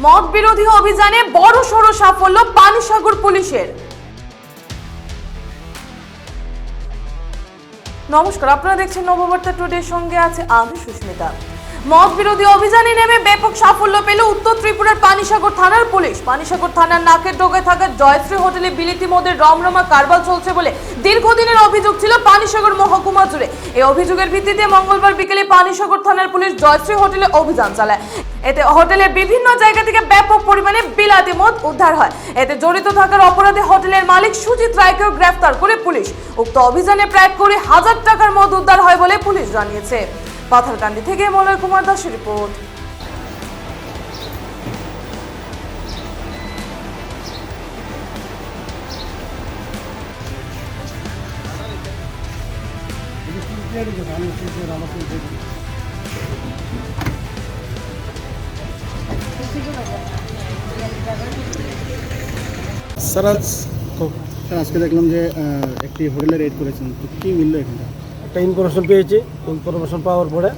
মদ বিরোধী অভিযানে বড় সড় সাফল্য পানিসাগর পুলিশের। নমস্কার, আপনারা দেখছেন নববার্তা টুডে সঙ্গে আছে আমি সুস্মিতা। মদ বিরোধী অভিযানে নেমে ব্যাপক সাফল্য পেল উত্তর ত্রিপুরার পানিসাগর থানার পুলিশ। পানিসাগর থানার নাকের ডোগায় থাকা জয়শ্রী হোটেলে বিলিতি মদের রমরমা কারবার চলছে বলে দীর্ঘদিনের অভিযোগ ছিল পানিসাগর মহকুমা জুড়ে। এই অভিযোগের ভিত্তিতে মঙ্গলবার বিকেলে পানিসাগর থানার পুলিশ জয়শ্রী হোটেলে অভিযান চালায়। এতে হোটেলের বিভিন্ন জায়গা থেকে ব্যাপক পরিমাণে বিলাতি মদ উদ্ধার হয়। এতে জড়িত থাকার অপরাধে হোটেলের মালিক সুজিত রায়কেও গ্রেফতার করে পুলিশ। উক্ত অভিযানে প্রায় কুড়ি হাজার টাকার মদ উদ্ধার হয় বলে পুলিশ জানিয়েছে। পাথারকান্দি থেকে মলয় কুমার দাসের রিপোর্ট। স্যার, আজ স্যার, আজকে দেখলাম যে একটি হোটেলে রেড করেছেন। তো কী মিললো এখানটা? একটা ইনফরমেশন পেয়েছি ইনফরমেশন পাওয়ার পরে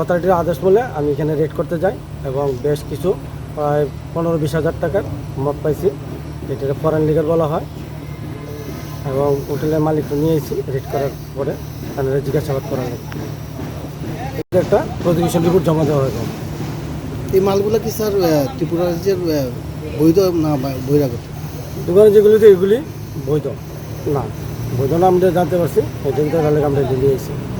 অথরিটির আদেশ বলে আমি এখানে রেড করতে যাই এবং বেশ কিছু প্রায় পনেরো বিশ হাজার টাকার মদ পাইছি এটাকে ফরেন লিগার বলা হয়। এবং হোটেলের মালিককে নিয়ে এসেছি রেড করার পরে এখানে জিজ্ঞাসাবাদ করা হয় একটা প্রতিবেশন রিপোর্ট জমা দেওয়া হয়েছে। এই মালগুলো কি স্যার ত্রিপুরা রাজ্যের বৈধ না বহিরাগত দোকানে যেগুলিতে এগুলি বৈধ না। বৈধ না আমরা জানতে পারছি এই জন্য তাহলে আমরা দিল্লি এসেছি